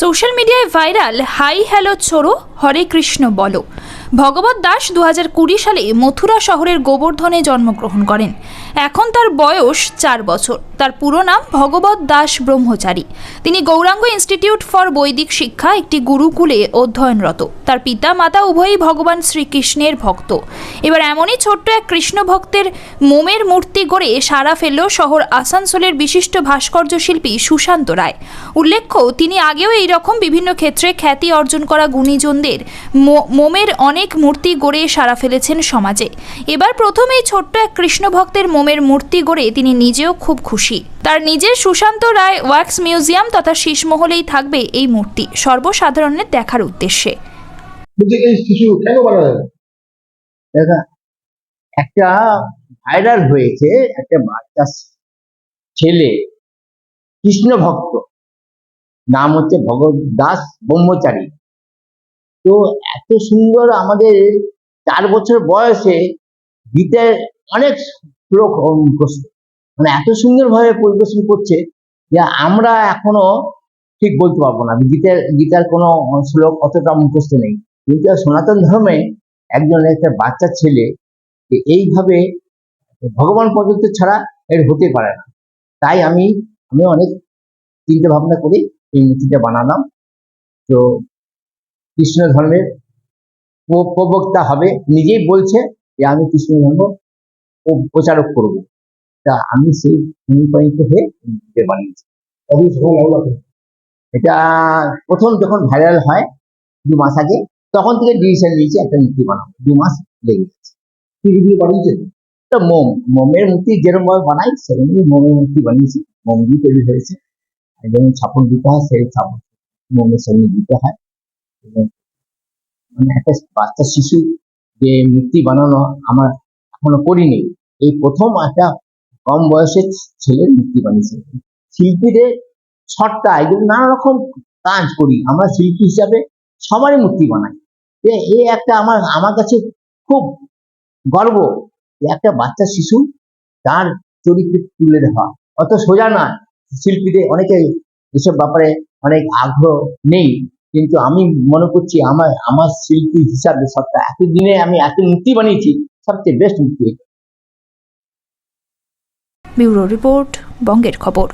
Social মিডিয়ায় viral hi hello ছোড়ো হরে কৃষ্ণ বলো। ভগবত দাস দু সালে মথুরা শহরের গোবর্ধনে জন্মগ্রহণ করেন। এখন তার বয়স চার বছর। তার পুরো নাম ভগবত দাস ব্রহ্মচারী। তিনি গৌরাঙ্গ ইনস্টিটিউট ফর বৈদিক শিক্ষা একটি গুরুকুলে অধ্যয়নরত। তার পিতা, মাতা উভয়ই ভগবান শ্রীকৃষ্ণের ভক্ত। এবার এমনই ছোট্ট এক কৃষ্ণ ভক্তের মোমের মূর্তি গড়ে সারা ফেলল শহর আসানসোলের বিশিষ্ট ভাস্কর্য শিল্পী সুশান্ত রায়। উল্লেখ্য, তিনি আগেও এই রকম বিভিন্ন ক্ষেত্রে খ্যাতি অর্জন করা গুণীজনদের মোমের অনেক মূর্তি গড়ে সারা ফেলেছেন সমাজে। এবার প্রথম এই ছোট্ট এক কৃষ্ণ ভক্তের মোমের মূর্তি গড়ে তিনি নিজেও খুব খুশি। তার নিজের সুশান্ত রায় ওয়াক্স মিউজিয়াম তথা শীষমহলেই থাকবে এই মূর্তি, সর্বসাধারণের দেখার উদ্দেশ্যে। একটা ভাইরাল হয়েছে, একটা বাচ্চা ছেলে কৃষ্ণ ভক্ত নাম হচ্ছে ভগৎ দাস ব্রহ্মচারী। তো এত সুন্দর আমাদের চার বছর বয়সে গীতের অনেক শ্লোক মানে এত সুন্দরভাবে পরিবেশন করছে যে আমরা এখনও ঠিক বলতে পারব না। গীতার গীতার কোনো শ্লোক অতটা মুখস্থ নেই। কিন্তু সনাতন ধর্মে একজন একটা বাচ্চা ছেলে এইভাবে ভগবান পর্যন্ত ছাড়া এর হতে পারে না। তাই আমি আমি অনেক চিন্তা ভাবনা করে এই মূর্তিটা বানালাম। তো কৃষ্ণ ধর্মের প্র- প্রবক্তা হবে। নিজেই বলছে যে আমি কৃষ্ণ ধর্ম প্র- প্রচারক করব। তা আমি সেই অনুপ্রাণিত হয়ে বানিয়েছি? এটা প্রথম যখন ভাইরাল হয় দু মাস আগে তখন থেকে ডিসিশন নিয়েছি একটা মূর্তি বানাবো। দু মাস লেগে গেছে। বানিয়েছেন তো মোম। মোমের মূর্তি যেরকম ভাবে বানাই সেরকমই মোমের মূর্তি বানিয়েছি। মোম দিয়ে তৈরি হয়েছে। যেমন ছাপন দিতে হয় সেই ছাপন মোমের সঙ্গে দিতে হয়। মানে একটা বাচ্চা শিশু যে মূর্তি বানানো আমার এখনও করিনি। এই প্রথম একটা কম বয়সের ছেলের মূর্তি বানিয়েছে। শিল্পীদের ছটটা এগুলো নানা রকম কাজ করি। আমরা শিল্পী হিসাবে সবারই মূর্তি বানাই। এ একটা আমার আমার কাছে খুব গর্ব একটা বাচ্চা শিশু তার চরিত্রে তুলে ধরা। অত সোজা না শিল্পীদের অনেকে এসব ব্যাপারে অনেক আগ্রহ নেই। কিন্তু আমি মনে করছি আমার আমার শিল্পী হিসাবে সবটা এতদিনে আমি এত মূর্তি বানিয়েছি, সবচেয়ে বেস্ট মূর্তি। ব্যুরো রিপোর্ট, বঙ্গের খবর